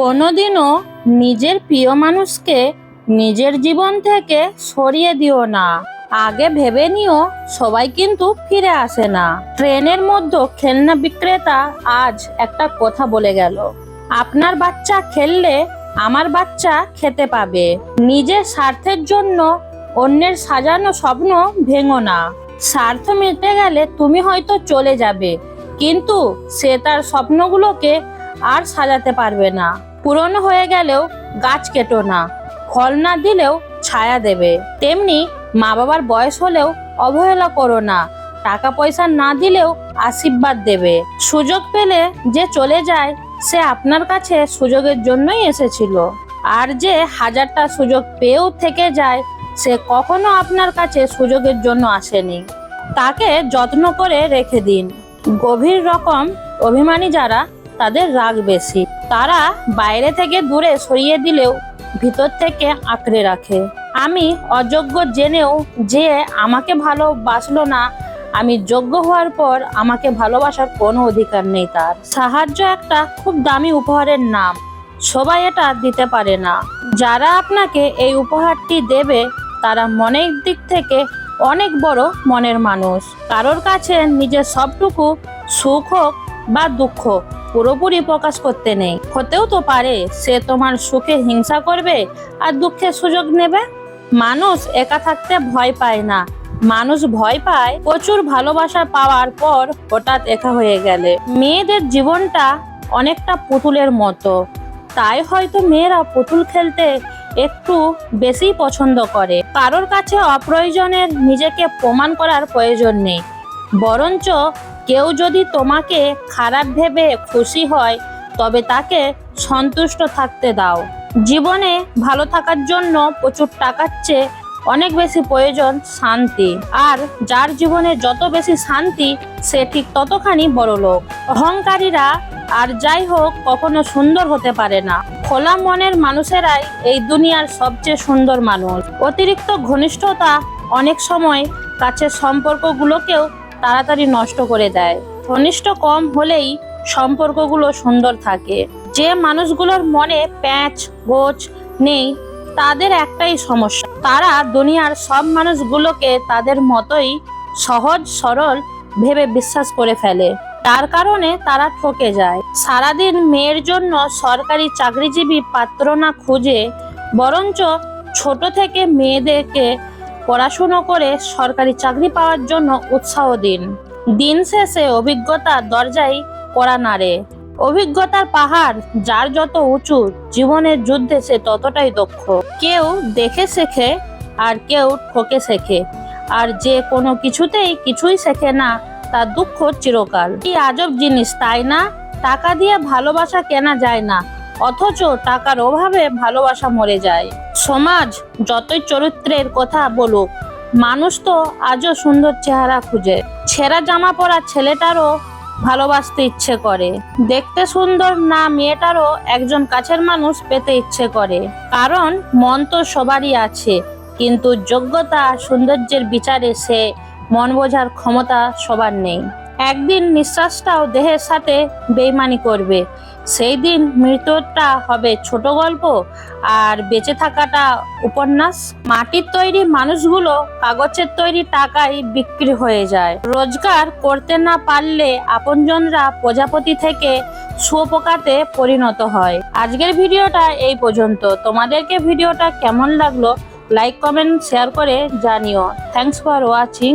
কোনোদিনও নিজের প্রিয় মানুষকে নিজের জীবন থেকে সরিয়ে দিও না। আগে ভেবে নিও, সবাই কিন্তু ফিরে আসে না। ট্রেনের মধ্যে খেলনা বিক্রেতা আজ একটা কথা বলে গেল। আপনার বাচ্চা খেললে আমার বাচ্চা খেতে পাবে। নিজের স্বার্থের জন্য অন্যের সাজানো স্বপ্ন ভেঙো না। স্বার্থ মিটে গেলে তুমি হয়তো চলে যাবে, কিন্তু সে তার স্বপ্নগুলোকে আর সাজাতে পারবে না। পুরনো হয়ে গেলেও গাছ কেটো না, ফল না দিলেও ছায়া দেবে। তেমনি মা বাবার বয়স হলেও অবহেলা করো না টাকা পয়সা না দিলেও আশীর্বাদ দেবে। সুযোগ পেলে যে চলে যায়, সে আপনার কাছে সুযোগের জন্যই এসেছিল। আর যে হাজারটা সুযোগ পেয়েও থেকে যায়, সে কখনো আপনার কাছে সুযোগের জন্য আসেনি। তাকে যত্ন করে রেখে দিন। গভীর রকম অভিমানী যারা, তাদের রাগ বেশি। তারা বাইরে থেকে দূরে সরিয়ে দিলেও ভিতর থেকে আঁকড়ে রাখে। আমি অযোগ্য জেনেও যে আমাকে ভালোবাসলো না, আমি যোগ্য হওয়ার পর আমাকে ভালোবাসার কোনো অধিকার নেই তার। সাহায্য একটা খুব দামি উপহারের নাম, সবাই এটা দিতে পারে না। যারা আপনাকে এই উপহারটি দেবে, তারা মনের দিক থেকে অনেক বড় মনের মানুষ। কারোর কাছে নিজের সবটুকু সুখ হোক বা দুঃখ পুরোপুরি প্রকাশ করতে নেই। হতেও তো পারে সে তোমার সুখে হিংসা করবে আর দুঃখের সুযোগ নেবে। মানুষ একা থাকতে ভয় পায় না। মানুষ ভয় পায় প্রচুর ভালোবাসা পাওয়ার পর হঠাৎ একা হয়ে গেলে। মেয়েদের জীবনটা অনেকটা পুতুলের মতো। তাই হয়তো মেয়েরা পুতুল খেলতে একটু বেশি পছন্দ করে। কারোর কাছে অপ্রয়োজনের নিজেকে প্রমাণ করার প্রয়োজন নেই। বরঞ্চ কেউ যদি তোমাকে খারাপ ভেবে খুশি হয়, তবে তাকে সন্তুষ্ট থাকতে দাও। জীবনে ভালো থাকার জন্য প্রচুর টাকার চেয়ে অনেক বেশি প্রয়োজন শান্তি। আর যার জীবনে যত বেশি শান্তি, সে ঠিক ততখানি বড় লোক। অহংকারীরা আর যাই হোক, কখনো সুন্দর হতে পারে না। খোলা মনের মানুষেরাই এই দুনিয়ার সবচেয়ে সুন্দর মানুষ। অতিরিক্ত ঘনিষ্ঠতা অনেক সময় কাছের সম্পর্কগুলোকেও তাড়াতাড়ি নষ্ট করে দেয়। ঘনিষ্ঠ কম হলেই সম্পর্কগুলো সুন্দর থাকে। যে মানুষগুলোর মনে প্যাঁচ গোছ নেই, তাদের একটাই সমস্যা। তারা দুনিয়ার সব মানুষগুলোকে তাদের মতোই সহজ, সরল ভেবে বিশ্বাস করে ফেলে। তার কারণে তারা ঠকে যায়। সারাদিন মেয়ের জন্য সরকারি চাকরিজীবী পাত্র না খুঁজে, বরঞ্চ ছোট থেকে মেয়েদেরকে পড়াশুনো করে সরকারি চাকরি পাওয়ার জন্য উৎসাহ দিন। দিন শেষে অভিজ্ঞতার দরজায় করা নাড়ে। অভিজ্ঞতার পাহাড় যার যত উঁচু, জীবনের যুদ্ধে সে ততটাই দক্ষ। কেউ দেখে শেখে আর কেউ ঠকে শেখে। আর যে কোনো কিছুতেই কিছুই শেখে না তার দুঃখ চিরকাল। কি আজব জিনিস, তাই না? টাকা দিয়ে ভালোবাসা কেনা যায় না। অথচ টাকার অভাবে ভালোবাসা মরে যায়। সমাজ যতই চরিত্রের কথা বলুক, মানুষ তো আজও সুন্দর চেহারা খুঁজে। ছেঁড়া জামা পরা ছেলেটারও ভালোবাসতে ইচ্ছে করে। দেখতে সুন্দর না মেয়েটারও একজন কাছের মানুষ পেতে ইচ্ছে করে। কারণ মন তো সবারই আছে, কিন্তু যোগ্যতা সৌন্দর্যের বিচারে সে মন বোঝার ক্ষমতা সবার নেই। একদিন নিঃশ্বাসটাও দেহের সাথে বেইমানি করবে। সেই দিন মৃত্যুটা হবে ছোট গল্প আর বেঁচে থাকাটা উপন্যাস। মাটির তৈরি মানুষগুলো কাগজের তৈরি টাকায় বিক্রি হয়ে যায়। রোজগার করতে না পারলে আপনজনরা প্রজাপতি থেকে শুয়োপোকাতে পরিণত হয়। আজকের ভিডিওটা এই পর্যন্ত। তোমাদেরকে ভিডিওটা কেমন লাগল লাইক কমেন্ট শেয়ার করে জানিও। Thanks for watching